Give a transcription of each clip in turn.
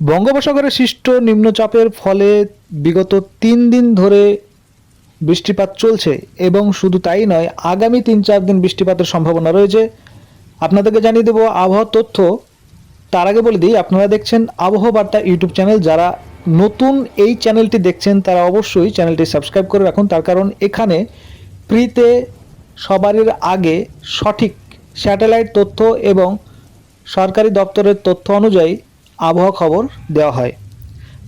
বঙ্গোপসাগরে সৃষ্ট নিম্নচাপের ফলে বিগত তিন দিন ধরে বৃষ্টিপাত চলছে এবং শুধু তাই নয়, আগামী তিন চার দিন বৃষ্টিপাতের সম্ভাবনা রয়েছে। আপনাদেরকে জানিয়ে দেবো আবহাওয়ার তথ্য। তার আগে বলে দিই, আপনারা দেখছেন আবহাওয়া বার্তা ইউটিউব চ্যানেল। যারা নতুন এই চ্যানেলটি দেখছেন, তারা অবশ্যই চ্যানেলটি সাবস্ক্রাইব করে রাখুন। তার কারণ এখানে ফ্রিতে সবারের আগে সঠিক স্যাটেলাইট তথ্য এবং সরকারি দপ্তরের তথ্য অনুযায়ী আবহাওয়া খবর দেওয়া হয়।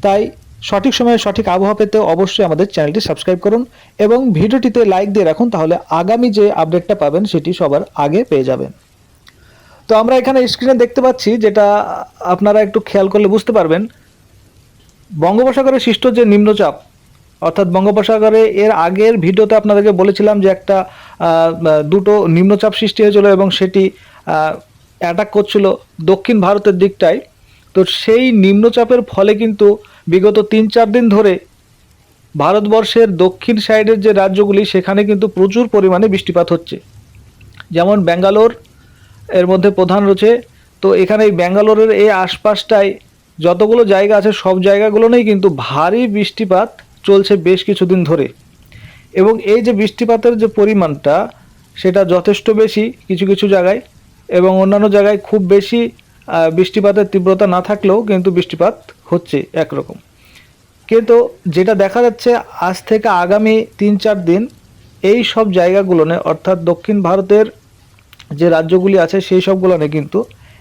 তাই সঠিক সময়ে সঠিক আবহাওয়া পেতে অবশ্যই আমাদের চ্যানেলটি সাবস্ক্রাইব করুন এবং ভিডিওটিতে লাইক দিয়ে রাখুন, তাহলে আগামী যে আপডেটটা পাবেন সেটি সবার আগে পেয়ে যাবেন। তো আমরা এখানে স্ক্রিনে দেখতে পাচ্ছি যেটা আপনারা একটু খেয়াল করলে বুঝতে পারবেন। বঙ্গোপসাগরে সৃষ্ট যে নিম্নচাপ, অর্থাৎ বঙ্গোপসাগরে এর আগের ভিডিওতে আপনাদেরকে বলেছিলাম যে একটা দুটো নিম্নচাপ সৃষ্টি হয়েছিল এবং সেটি অ্যাটাক করছিল দক্ষিণ ভারতের দিকটায়। তো সেই নিম্নচাপের ফলে কিন্তু বিগত তিন চার দিন ধরে ভারতবর্ষের দক্ষিণ সাইডের যে রাজ্যগুলি, সেখানে কিন্তু প্রচুর পরিমাণে বৃষ্টিপাত হচ্ছে। যেমন ব্যাঙ্গালোর, এর মধ্যে প্রধান রয়েছে। তো এখানে এই ব্যাঙ্গালোরের এই আশপাশটায় যতগুলো জায়গা আছে, সব জায়গাগুলোনেই কিন্তু ভারী বৃষ্টিপাত চলছে বেশ কিছুদিন ধরে। এবং এই যে বৃষ্টিপাতের যে পরিমাণটা, সেটা যথেষ্ট বেশি কিছু কিছু জায়গায় এবং অন্যান্য জায়গায় খুব বেশি বৃষ্টিপাতের তীব্রতা না থাকলেও কিন্তু বৃষ্টিপাত হচ্ছে একরকম। কিন্তু যেটা দেখা যাচ্ছে, আজ থেকে আগামী তিন চার দিন এই সব জায়গাগুলোনে, অর্থাৎ দক্ষিণ ভারতের যে রাজ্যগুলি আছে, সেই সবগুলোনে কিন্তু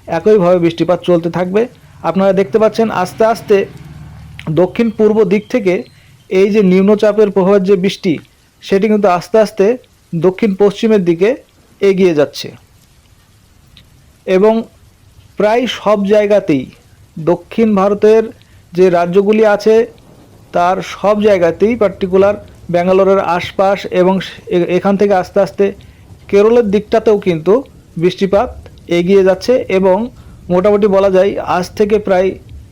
একইভাবে বৃষ্টিপাত চলতে থাকবে। আপনারা দেখতে পাচ্ছেন, আস্তে আস্তে দক্ষিণ পূর্ব দিক থেকে এই যে নিম্নচাপের প্রভাবের যে বৃষ্টি, সেটি কিন্তু আস্তে আস্তে দক্ষিণ পশ্চিমের দিকে এগিয়ে যাচ্ছে। এবং প্রায় সব জায়গাতেই দক্ষিণ ভারতের যে রাজ্যগুলি আছে, তার সব জায়গাতেই পার্টিকুলার ব্যাঙ্গালোরের আশপাশ এবং এখান থেকে আস্তে আস্তে কেরলের দিকটাতেও কিন্তু বৃষ্টিপাত এগিয়ে যাচ্ছে এবং মোটামুটি বলা যায় আজ থেকে প্রায়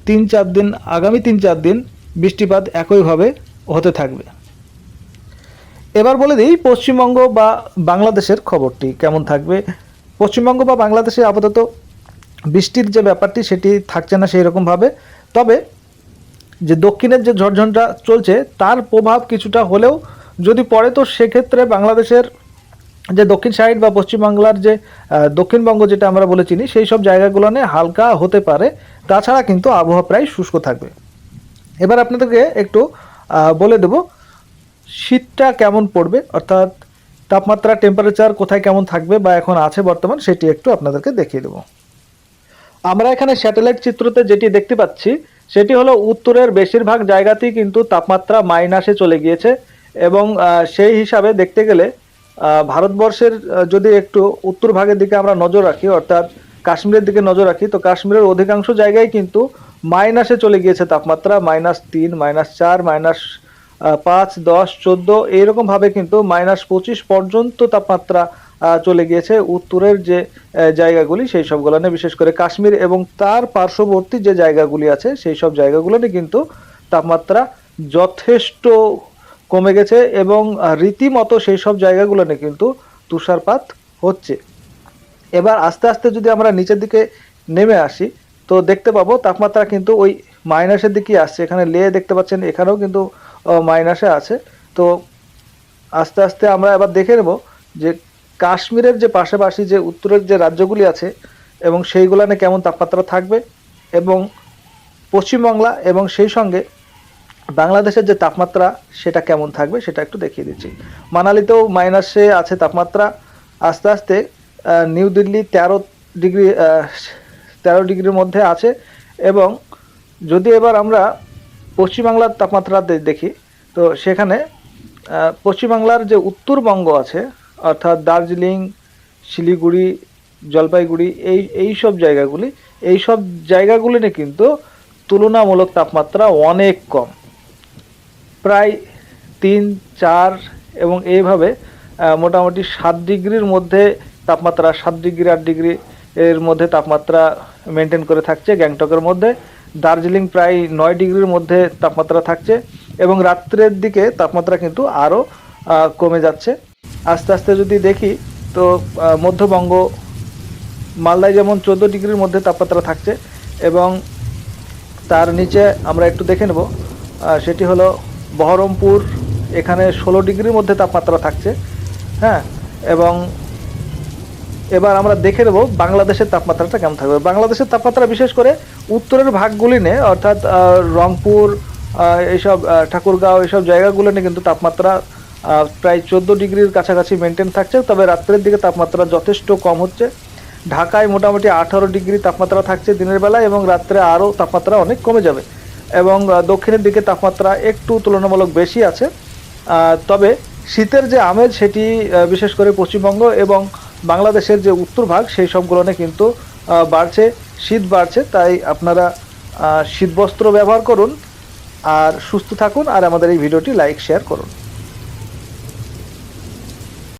তিন চার দিন, আগামী তিন চার দিন বৃষ্টিপাত একইভাবে হতে থাকবে। এবার বলে দিই পশ্চিমবঙ্গ বা বাংলাদেশের খবরটি কেমন থাকবে? পশ্চিমবঙ্গ বা বাংলাদেশে আপাতত বৃষ্টির যে ব্যাপারটি সেটি থাকছে না সেই রকমভাবে তবে যে দক্ষিণের যে ঝড়ঝঞ্ঝা চলছে, তার প্রভাব কিছুটা হলেও যদি পড়ে, তো সেক্ষেত্রে বাংলাদেশের যে দক্ষিণ সাইড বা পশ্চিমবাংলার যে দক্ষিণবঙ্গ যেটা আমরা বলে চিনি সেই সব জায়গাগুলো নিয়ে হালকা হতে পারে। তাছাড়া কিন্তু আবহাওয়া প্রায় শুষ্ক থাকবে। এবার আপনাদেরকে একটু বলে দেব, শীতটা কেমন পড়বে? অর্থাৎ তাপমাত্রা টেম্পারেচার কোথায় কেমন থাকবে বা এখন আছে বর্তমান, সেটি একটু আপনাদেরকে দেখিয়ে দেবো। আমরা এখানে স্যাটেলাইট চিত্রতে যেটি দেখতে পাচ্ছি, সেটি হলো উত্তরের বেশিরভাগ জায়গাতেই কিন্তু তাপমাত্রা মাইনাসে চলে গিয়েছে এবং সেই হিসাবে দেখতে গেলে ভারতবর্ষের যদি একটু উত্তর ভাগের দিকে আমরা নজর রাখি, অর্থাৎ কাশ্মীরের দিকে নজর রাখি, তো কাশ্মীরের অধিকাংশ জায়গায় কিন্তু মাইনাসে চলে গিয়েছে তাপমাত্রা, মাইনাস তিন, মাইনাস চার, মাইনাস পাঁচ, দশ, চোদ্দ, এইরকমভাবে কিন্তু মাইনাস পঁচিশ পর্যন্ত তাপমাত্রা চলে গিয়েছে। উত্তরের যে জায়গাগুলি, সেই সবগুলো নিয়ে, বিশেষ করে কাশ্মীর এবং তার পার্শ্ববর্তী যে জায়গাগুলি আছে, সেই সব জায়গাগুলো নিয়ে কিন্তু তাপমাত্রা যথেষ্ট কমে গেছে এবং রীতিমতো সেই সব জায়গাগুলো নিয়ে কিন্তু তুষারপাত হচ্ছে। এবার আস্তে আস্তে যদি আমরা নিচের দিকে নেমে আসি, তো দেখতে পাবো তাপমাত্রা কিন্তু ওই মাইনাসের দিকেই আসছে। এখানে লে দেখতে পাচ্ছেন, এখানেও কিন্তু মাইনাসে আছে। তো আস্তে আস্তে আমরা এবার দেখে নেব যে কাশ্মীরের যে পাশাপাশি যে উত্তরের যে রাজ্যগুলি আছে, এবং সেইগুলানে কেমন তাপমাত্রা থাকবে, এবং পশ্চিমবাংলা এবং সেই সঙ্গে বাংলাদেশের যে তাপমাত্রা সেটা কেমন থাকবে সেটা একটু দেখিয়ে দিচ্ছি। মানালিতেও মাইনাসে আছে তাপমাত্রা। আস্তে আস্তে নিউ দিল্লি তেরো ডিগ্রি তেরো ডিগ্রির মধ্যে আছে, এবং যদি এবার আমরা পশ্চিমবাংলার তাপমাত্রা দেখি, তো সেখানে পশ্চিমবাংলার যে উত্তরবঙ্গ আছে অর্থাৎ দার্জিলিং, শিলিগুড়ি, জলপাইগুড়ি, এই এই সব জায়গাগুলি, এই সব জায়গাগুলি নিয়ে কিন্তু তুলনামূলক তাপমাত্রা অনেক কম। প্রায় তিন, চার এবং এইভাবে মোটামুটি সাত ডিগ্রির মধ্যে তাপমাত্রা, সাত ডিগ্রি, আট ডিগ্রি এর মধ্যে তাপমাত্রা মেনটেন করে থাকছে গ্যাংটকের মধ্যে। দার্জিলিং প্রায় নয় ডিগ্রির মধ্যে তাপমাত্রা থাকছে এবং রাত্রের দিকে তাপমাত্রা কিন্তু আরও কমে যাচ্ছে। আস্তে আস্তে যদি দেখি, তো মধ্যবঙ্গ, মালদায় যেমন চোদ্দ ডিগ্রির মধ্যে তাপমাত্রা থাকছে এবং তার নিচে আমরা একটু দেখে নেব সেটি হলো বহরমপুর, এখানে ষোলো ডিগ্রির মধ্যে তাপমাত্রা থাকছে হ্যাঁ এবং এবার আমরা দেখে নেব বাংলাদেশের তাপমাত্রাটা কেমন থাকবে। বাংলাদেশের তাপমাত্রা বিশেষ করে উত্তরের ভাগগুলি নে অর্থাৎ রংপুর এইসব ঠাকুরগাঁও, এইসব জায়গাগুলো নিয়ে কিন্তু তাপমাত্রা প্রায় চোদ্দ ডিগ্রির কাছাকাছি মেনটেন থাকছে, তবে রাত্রের দিকে তাপমাত্রা যথেষ্ট কম হচ্ছে। ঢাকায় মোটামুটি আঠারো ডিগ্রি তাপমাত্রা থাকছে দিনের বেলায় এবং রাত্রে আরও তাপমাত্রা অনেক কমে যাবে। এবং দক্ষিণের দিকে তাপমাত্রা একটু তুলনামূলক বেশি আছে। তবে শীতের যে আমেজ সেটি বিশেষ করে পশ্চিমবঙ্গ এবং বাংলাদেশের যে উত্তর ভাগ, সেই সবগুলোনে কিন্তু বাড়ছে, শীত বাড়ছে। তাই আপনারা শীতবস্ত্র ব্যবহার করুন, আর সুস্থ থাকুন, আর আমাদের এই ভিডিওটি লাইক শেয়ার করুন।